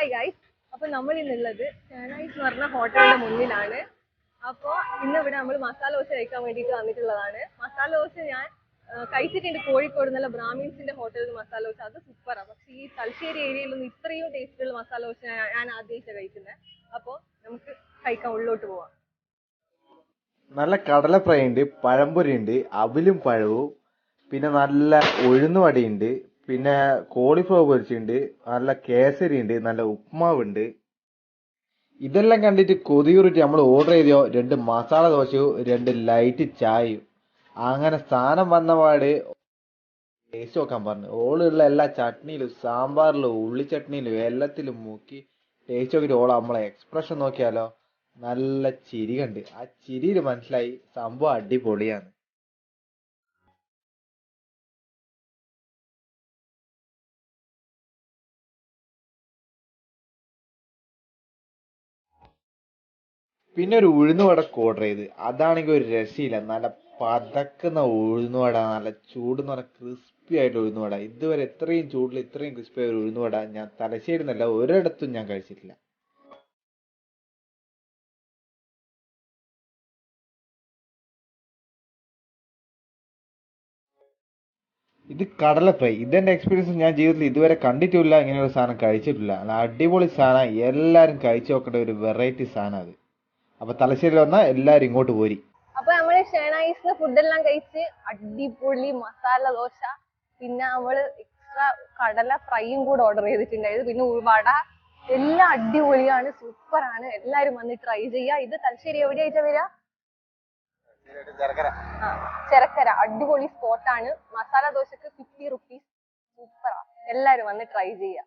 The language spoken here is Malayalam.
ഹായ് ഗൈസ് അപ്പൊ നമ്മൾ ഇന്നുള്ളത് ഷാനൈസ് എന്ന് പറഞ്ഞ ഹോട്ടലിന്റെ മുന്നിലാണ്. അപ്പൊ ഇന്ന് ഇവിടെ നമ്മൾ മസാല ദോശ കഴിക്കാൻ വേണ്ടിട്ട് വന്നിട്ടുള്ളതാണ്. മസാല ദോശ ഞാൻ കഴിച്ചിട്ടുണ്ട് കോഴിക്കോട് നല്ല ബ്രാഹ്മിൻസിന്റെ ഹോട്ടലിൽ മസാല ദോശ. അത് സൂപ്പറാണ് പക്ഷെ ഈ തലശ്ശേരി ഏരിയയിലൊന്നും ഇത്രയും ടേസ്റ്റുള്ള മസാല ദോശ ഞാൻ- ആദ്യമായിട്ട് കഴിക്കുന്നത് അപ്പോൾ നമുക്ക് കഴിക്കാൻ ഉള്ളോട്ട് പോവാം. നല്ല കടല ഫ്രൈ ഉണ്ട് പഴംപൊരി ഉണ്ട് അവിലും പഴവും പിന്നെ നല്ല ഉഴുന്നുവടയുണ്ട് പിന്നെ കോളിഫ്ലവർ പൊരിച്ചുണ്ട് നല്ല കേസരി ഉണ്ട് നല്ല ഉപ്മാവ് ഉണ്ട് ഇതെല്ലാം കണ്ടിട്ട് കൊതിയൂറിട്ട് നമ്മൾ ഓർഡർ ചെയ്തോ രണ്ട് മസാല ദോശയും രണ്ട് ലൈറ്റ് ചായയും. അങ്ങനെ സാധനം വന്നപാട് ടേസ്റ്റ് നോക്കാൻ പറഞ്ഞു. ഓളുള്ള എല്ലാ ചട്നിയിലും സാമ്പാറിലും ഉള്ളി ചട്നിയിലും എല്ലാത്തിലും മുക്കി ടേസ്റ്റ് നോക്കിയിട്ട് ഓള നമ്മളെ എക്സ്പ്രഷൻ നോക്കിയാലോ നല്ല ചിരി കണ്ട്. ആ ചിരിയിൽ മനസ്സിലായി സംഭവം അടിപൊളിയാണ്. പിന്നെ ഒരു ഉഴുന്നുവടക്ക് ഓർഡർ ചെയ്ത്. അതാണെങ്കിൽ ഒരു രക്ഷയില്ല നല്ല പതക്കുന്ന ഉഴുന്നുവട നല്ല ചൂടെന്ന് പറഞ്ഞാൽ ക്രിസ്പി ആയിട്ട് ഉഴുന്നുവട. ഇതുവരെ ഇത്രയും ചൂടിൽ ഇത്രയും ക്രിസ്പി ആയ ഉഴുന്നുവട ഞാൻ തലശ്ശേരി എന്നല്ല ഒരിടത്തും ഞാൻ കഴിച്ചിട്ടില്ല. ഇത് കടല ഫ്രൈ ഇതെന്റെ എക്സ്പീരിയൻസ് ഞാൻ ജീവിതത്തിൽ ഇതുവരെ കണ്ടിട്ടില്ല ഇങ്ങനെ ഒരു സാധനം കഴിച്ചിട്ടില്ല. അടിപൊളി സാധനം. എല്ലാവരും കഴിച്ചു നോക്കേണ്ട ഒരു വെറൈറ്റി സാധനം അത്. അപ്പൊ തലശ്ശേരി വന്ന എല്ലാരും ഇങ്ങോട്ട് പോരി. അപ്പൊ നമ്മൾ ഷേണൈസിന് ഫുഡെല്ലാം കഴിച്ച് അടിപൊളി മസാല ദോശ പിന്നെ നമ്മൾ എക്സ്ട്രാ കടല ഫ്രൈയും കൂടെ ഓർഡർ ചെയ്തിട്ടുണ്ടായിരുന്നു. പിന്നെ വട എല്ലാം അടിപൊളിയാണ് സൂപ്പർ ആണ് എല്ലാരും വന്ന് ട്രൈ ചെയ്യാ. ഇത് തലശ്ശേരി എവിടെയായിട്ടാ വരിക? ആ, ചെറക്കര. അടിപൊളി സ്പോട്ടാണ് മസാല ദോശക്ക് ഫിഫ്റ്റി റുപ്പീസ് സൂപ്പറാ. എല്ലാരും വന്ന് ട്രൈ ചെയ്യാ.